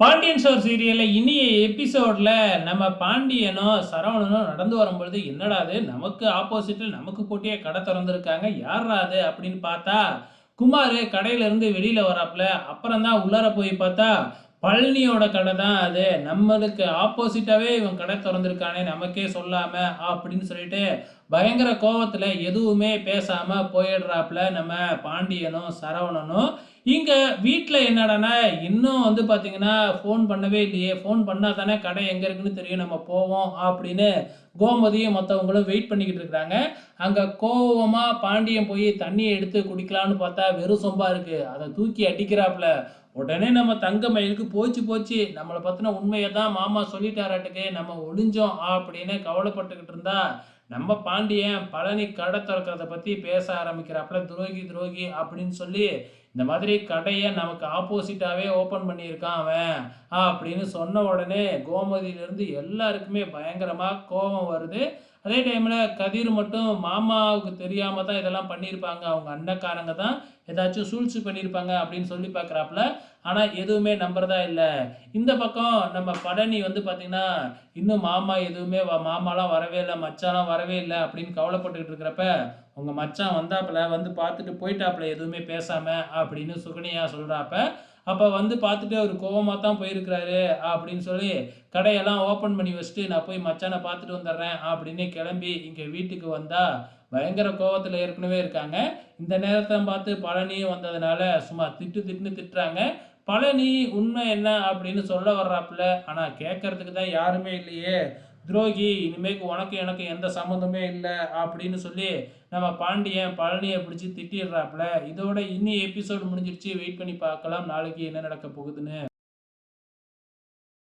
Pandian sure சீரியலில் இனிய எபிசோடில் நம்ம பாண்டியனும் சரவணனும் நடந்து வரும்பொழுது என்னடா அது? நமக்கு ஆப்போசிட்டில் நமக்கு போட்டியே கடை திறந்துருக்காங்க. யாரா அது அப்படின்னு பார்த்தா குமார் கடையிலேருந்து வெளியில் வராப்புல. அப்புறம் தான் உள்ளார போய் பார்த்தா பழனியோட கடை தான் அது. நம்மளுக்கு ஆப்போசிட்டாகவே இவன் கடை திறந்திருக்கானே நமக்கே சொல்லாமல் அப்படின்னு சொல்லிட்டு பயங்கர கோவத்தில் எதுவுமே பேசாமல் போயிடுறாப்புல நம்ம பாண்டியனும் சரவணனும். இங்கே வீட்டில் என்னடான்னா இன்னும் வந்து பார்த்தீங்கன்னா ஃபோன் பண்ணவே இல்லையே. ஃபோன் பண்ணால் தானே கடை எங்கே இருக்குன்னு தெரியும். நம்ம போவோம் அப்படின்னு கோமதியும் மற்றவங்களும் வெயிட் பண்ணிக்கிட்டு இருக்கிறாங்க. அங்கே கோவமாக பாண்டியன் போய் தண்ணியை எடுத்து குடிக்கலான்னு பார்த்தா வெறும் சொம்பா இருக்குது அதை தூக்கி அடிக்கிறாப்புல. உடனே நம்ம தங்க மயிலுக்கு போச்சு போச்சு. நம்மளை பற்றின உண்மையை தான் மாமா சொல்லிட்டாராட்டுக்கு. நம்ம ஒளிஞ்சோம் அப்படின்னு கவலைப்பட்டுக்கிட்டு இருந்தா நம்ம பாண்டியன் பழனி கடை திறக்கிறத பற்றி பேச ஆரம்பிக்கிறாப்புல துரோகி துரோகி அப்படின்னு சொல்லி இந்த மாதிரி கடையை நமக்கு ஆப்போசிட்டாகவே ஓப்பன் பண்ணியிருக்கான் அவன் அப்படின்னு சொன்ன உடனே கோமதியிலேருந்து எல்லாருக்குமே பயங்கரமாக கோபம் வருது. அதே டைமில் கதிர் மட்டும் மாமாவுக்கு தெரியாமல் தான் இதெல்லாம் பண்ணியிருப்பாங்க. அவங்க அண்ணக்காரங்க தான் ஏதாச்சும் சூழ்ச்சி பண்ணியிருப்பாங்க அப்படின்னு சொல்லி பார்க்குறாப்புல. ஆனால் எதுவுமே நம்புறதா இல்லை. இந்த பக்கம் நம்ம பழனி வந்து பார்த்திங்கன்னா இன்னும் மாமா எதுவுமே வ மாமாலாம் வரவே இல்லை மச்சாலாம் வரவே இல்லை அப்படின்னு கவலைப்பட்டுக்கிட்டு இருக்கிறப்ப உங்கள் மச்சான் வந்தாப்புல வந்து பார்த்துட்டு போயிட்டாப்புல எதுவுமே பேசாமல் அப்படின்னு சுகனியா சொல்கிறாப்ப அப்போ வந்து பார்த்துட்டு அவர் கோவமாக தான் போயிருக்கிறாரு அப்படின்னு சொல்லி கடையெல்லாம் ஓப்பன் பண்ணி வச்சுட்டு நான் போய் மச்சானை பார்த்துட்டு வந்துடுறேன் அப்படின்னு கிளம்பி இங்கே வீட்டுக்கு வந்தால் பயங்கர கோவத்தில் ஏற்கனவே இருக்காங்க. இந்த நேரத்தை பார்த்து பழனியும் வந்ததுனால சும்மா திட்டு திட்டுன்னு திட்டுறாங்க. பழனி உண்மை என்ன அப்படின்னு சொல்ல வர்றாப்புல ஆனால் கேட்கறதுக்கு தான் யாருமே இல்லையே. துரோகி இனிமேக்கு உனக்கு எனக்கு எந்த சம்மந்தமே இல்லை அப்படின்னு சொல்லி நம்ம பாண்டியன் பழனியை பிடிச்சி திட்டிடுறாப்புல. இதோட இன்னி எபிசோடு முடிஞ்சிருச்சு. வெயிட் பண்ணி பார்க்கலாம். நாளைக்கு என்ன நடக்க போகுதுன்னு.